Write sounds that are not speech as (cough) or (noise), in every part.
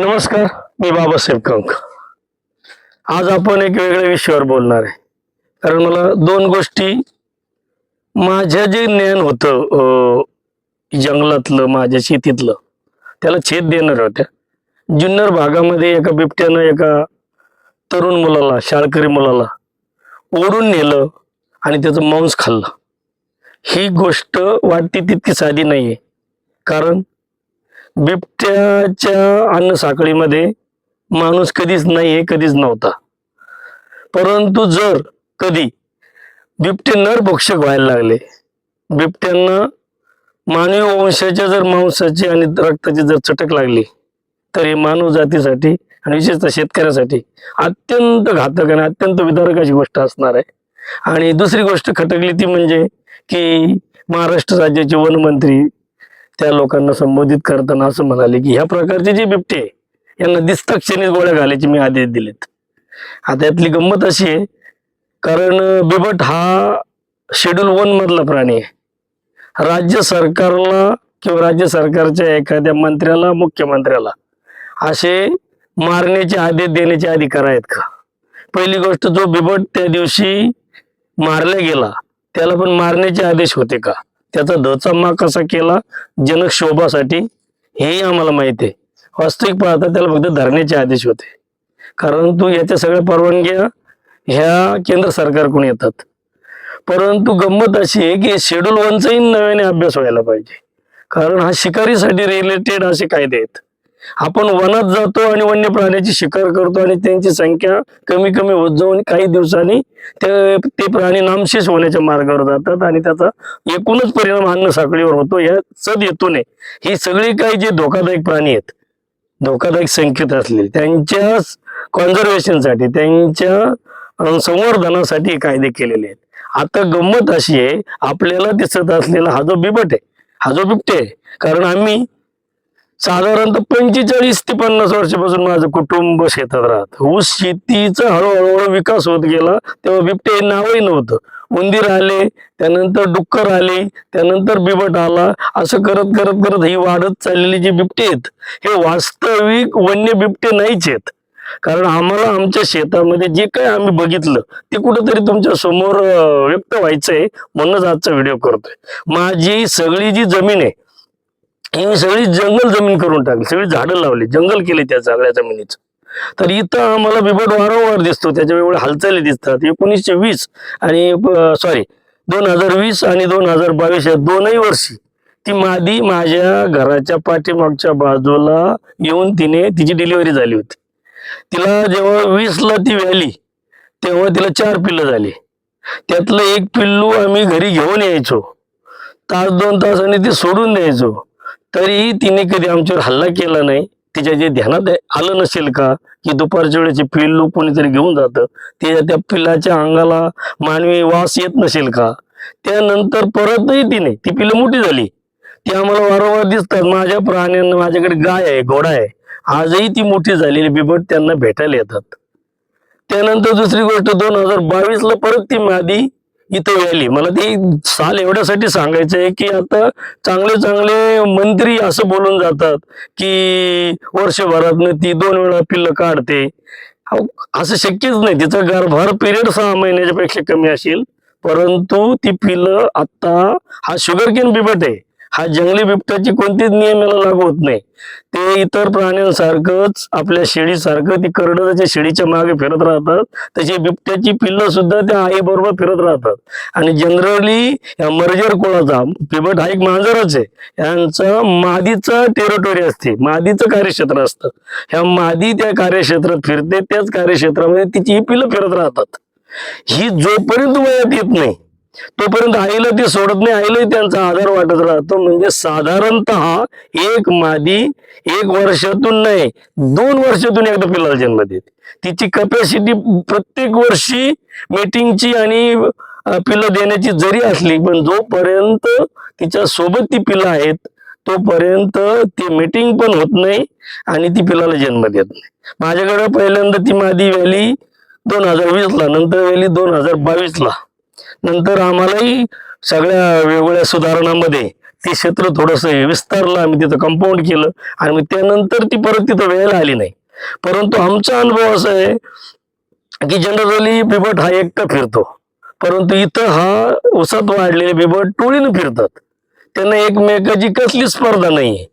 नमस्कार मी बाबासाहेब कंक आज आपण एक वेगळ्या विषयावर बोलणार आहे. कारण मला दोन गोष्टी माझ्या जे ज्ञान होतं जंगलातलं माझ्या शेतीतलं त्याला छेद देणार होत्या. जुन्नर भागामध्ये एका बिबट्यानं एका तरुण मुलाला शाळकरी मुलाला ओढून नेलं आणि त्याचं मांस खाल्लं. ही गोष्ट वाटते तितकी साधी नाही आहे कारण बिबट्याच्या अन्न साखळीमध्ये माणूस कधीच नाही आहे कधीच नव्हता. परंतु जर कधी बिबटे नरभक्षक व्हायला लागले बिबट्यांना मानवी वंशाच्या जर मांसाची आणि रक्ताची जर चटक लागली तर हे मानव जातीसाठी आणि विशेषतः शेतकऱ्यासाठी अत्यंत घातक आणि अत्यंत विदारक अशी गोष्ट असणार आहे. आणि दुसरी गोष्ट खटकली ती म्हणजे की महाराष्ट्र राज्याचे वनमंत्री त्या लोकांना संबोधित करताना असं म्हणाले की ह्या प्रकारचे जे बिबटे यांना दिसता गोळ्या घालायचे मी आदेश दिलेत. आता यातली गंमत अशी आहे कारण बिबट हा शेड्यूल वन मधला प्राणी आहे. राज्य सरकारला किंवा राज्य सरकारच्या एखाद्या मंत्र्याला मुख्यमंत्र्याला असे मारण्याचे आदेश देण्याचे अधिकार आहेत का? पहिली गोष्ट जो बिबट त्या दिवशी मारला गेला त्याला पण मारण्याचे आदेश होते का? त्याचा धचामा कसा केला? जनक शोभासाठी हेही आम्हाला माहिती आहे. वास्तविक पाहता त्याला फक्त धरण्याचे आदेश होते. कारण तू याच्या सगळ्या परवानग्या ह्या केंद्र सरकारकडून येतात. परंतु गंमत अशी आहे की शेड्यूल वनचाही नव्याने अभ्यास व्हायला पाहिजे. कारण हा शिकारीसाठी रिलेटेड असे कायदे आहेत. आपण वनात जातो आणि वन्य प्राण्याची शिकार करतो आणि त्यांची संख्या कमी कमी होत जाऊन काही दिवसांनी ते ते प्राणी नामशेष होण्याच्या मार्गावर जातात आणि त्याचा एकूणच परिणाम अन्न साखळीवर होतो. या सद येतो नये ही सगळी काही जे धोकादायक प्राणी आहेत धोकादायक संकेत असलेले त्यांच्या कॉन्झर्वेशनसाठी त्यांच्या संवर्धनासाठी कायदे केलेले आहेत. आता गंमत अशी आहे आपल्याला दिसत असलेला हा जो बिबट आहे हा जो बिबटे आहे कारण आम्ही साधारणतः पंचेचाळीस ते पन्नास वर्षापासून माझं कुटुंब शेतात राहत. ऊस शेतीचा हळूहळू विकास होत गेला तेव्हा बिबटे हे नावही नव्हतं. उंदीर आले त्यानंतर डुक्कर आले त्यानंतर बिबट आला असं करत करत करत ही वाढत चाललेली जी बिबटे आहेत हे वास्तविक वन्य बिबटे नाहीच आहेत. कारण आम्हाला आमच्या शेतामध्ये जे काय आम्ही बघितलं ते कुठंतरी तुमच्यासमोर व्यक्त व्हायचंय म्हणूनच आजचा व्हिडिओ करतोय. माझी सगळी जी जमीन आहे ही मी सगळी जंगल जमीन करून टाकली सगळी झाडं लावली जंगल केले त्या सगळ्या जमिनीचं. तर इथं आम्हाला बिबट वारंवार दिसतो त्याच्या हालचाली दिसतात. एकोणीसशे वीस आणि सॉरी दोन हजार वीस आणि दोन हजार बावीस या दोनही वर्षी ती मादी माझ्या घराच्या पाठीमागच्या बाजूला येऊन तिने तिची डिलिव्हरी झाली होती. तिला जेव्हा वीसला ती व्याली तेव्हा तिला चार पिल्लं झाली. त्यातलं एक पिल्लू आम्ही घरी घेऊन यायचो. तास दोन तासाने ते सोडून द्यायचो. तरीही तिने कधी आमच्यावर हल्ला केला नाही. तिच्या जे ध्यानात आलं नसेल का? की दुपारच्या वेळेचे पिल्लू कोणीतरी घेऊन जातं. ते त्या पिल्लाच्या अंगाला मानवी वास येत नसेल का? त्यानंतर परतही तिने ती पिल्लं मोठी झाली. ती आम्हाला वारंवार दिसतात माझ्या प्राण्यांना माझ्याकडे गाय आहे घोडा आहे. आजही ती मोठी झालेली बिबट त्यांना भेटायला येतात. त्यानंतर दुसरी गोष्ट दोन हजार बावीस ला परत ती मादी इथे यायली. मला ती साल एवढ्यासाठी सांगायचं आहे की आता चांगले चांगले मंत्री असं बोलून जातात की वर्षभरात ती दोन वेळा पिल्लं काढते. असं शक्यच नाही. तिचा गर्भार पिरियड सहा महिन्याच्या पेक्षा कमी असेल. परंतु ती पिल्लं आता हा शुगर केन बिबट आहे. हा जंगली बिबट्याची कोणतीच नियम याला लागू होत नाही. ते इतर प्राण्यांसारखंच आपल्या शेळीसारखं ती करडं त्याच्या शेळीच्या मागे फिरत राहतात त्याची बिबट्याची पिल्लं सुद्धा त्या आईबरोबर फिरत राहतात. आणि जनरली या मर्जर कुळाचा बिबट हा एक मांजरच आहे. यांचं मादीचं टेरिटोरी असते. मादीचं कार्यक्षेत्र असतं. ह्या मादी त्या कार्यक्षेत्रात फिरते त्याच कार्यक्षेत्रामध्ये तिची ही पिल्लं फिरत राहतात. ही जोपर्यंत वयात येत नाही तोपर्यंत आईला ती सोडत नाही आईलाही त्यांचा आधार वाटत राहतो. म्हणजे साधारणत एक मादी एक वर्षातून नाही दोन वर्षातून एकदा पिल्लाला जन्म देते. तिची कपॅसिटी प्रत्येक वर्षी मीटिंगची आणि पिलं पिल्लं देण्याची जरी असली पण जोपर्यंत तिच्या सोबत ती पिल्लं आहेत तोपर्यंत ती मीटिंग पण होत नाही आणि ती पिल्लाला जन्म देत नाही. माझ्याकडे पहिल्यांदा ती मादी व्हॅली दोन हजार वीस ला नंतर व्हॅली दोन हजार बावीस ला नंतर आम्हालाही सगळ्या वेगवेगळ्या सुधारणांमध्ये ते क्षेत्र थोडस विस्तारलं आम्ही तिथं कंपाऊंड केलं आणि मग त्यानंतर ती परत तिथं वेळेला आली नाही. परंतु आमचा अनुभव असा आहे की जनरली बिबट हा एकटा फिरतो. परंतु इथं हा उसात वाढलेले बिबट टोळीनं फिरतात. त्यांना एकमेकाची कसली स्पर्धा नाही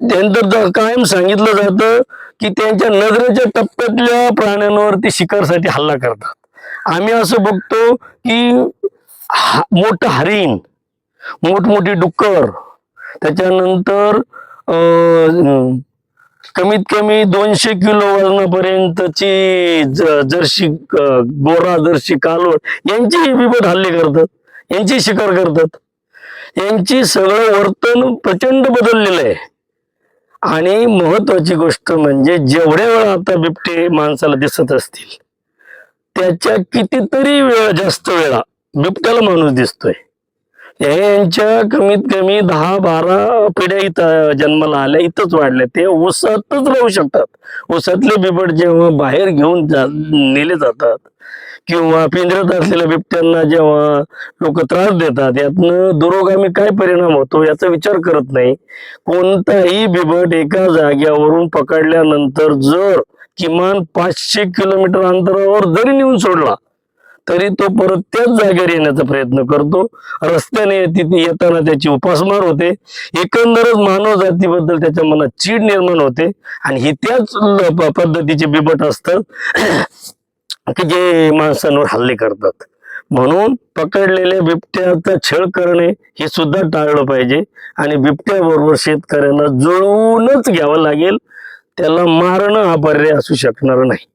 त्यानंतर कायम सांगितलं जातं की त्यांच्या नजरेच्या टप्प्यातल्या प्राण्यांवरती शिकारसाठी हल्ला करतात. आम्ही असं बघतो की मोठं हरिण मोठमोठी डुक्कर त्याच्यानंतर अं, कमीत कमी दोनशे किलो वजनापर्यंतची जर्शी गोरा जर्शी कालवड यांची बिबट हल्ले करतात यांची शिकार करतात. यांची सगळं वर्तन प्रचंड बदललेलं आहे. आणि महत्वाची गोष्ट म्हणजे जेवढ्या वेळा आता बिबटे माणसाला दिसत असतील त्याच्या कितीतरी वेळ जास्त वेळा बिबट्याला माणूस दिसतोय. यांच्या कमीत कमी दहा बारा पिढ्या इथं जन्माला आल्या इथंच वाढल्या. ते ऊसातच राहू शकतात. ऊसातले बिबट जेव्हा बाहेर घेऊन जा नेले जातात किंवा पिंजऱ्यात असलेल्या बिबट्यांना जेव्हा लोक त्रास देतात यातनं दुरोगामी काय परिणाम होतो याचा विचार करत नाही. कोणताही बिबट एका जाग्यावरून पकडल्यानंतर जर किमान पाचशे किलोमीटर अंतरावर जरी नेऊन सोडला तरी तो परत त्याच जागेवर येण्याचा प्रयत्न करतो. रस्त्याने तिथे येताना त्याची उपासमार होते. एकंदरच मानव जातीबद्दल त्याच्या मनात चीड निर्माण होते. आणि ही त्याच पद्धतीचे बिबट असतात (clears throat) की जे माणसांवर हल्ले करतात. म्हणून पकडलेल्या बिबट्याचा छळ करणे हे सुद्धा टाळलं पाहिजे. आणि बिबट्याबरोबर शेतकऱ्यांना जुळवूनच घ्यावं लागेल. त्याला मारणं हा पर्याय असू शकणार नाही.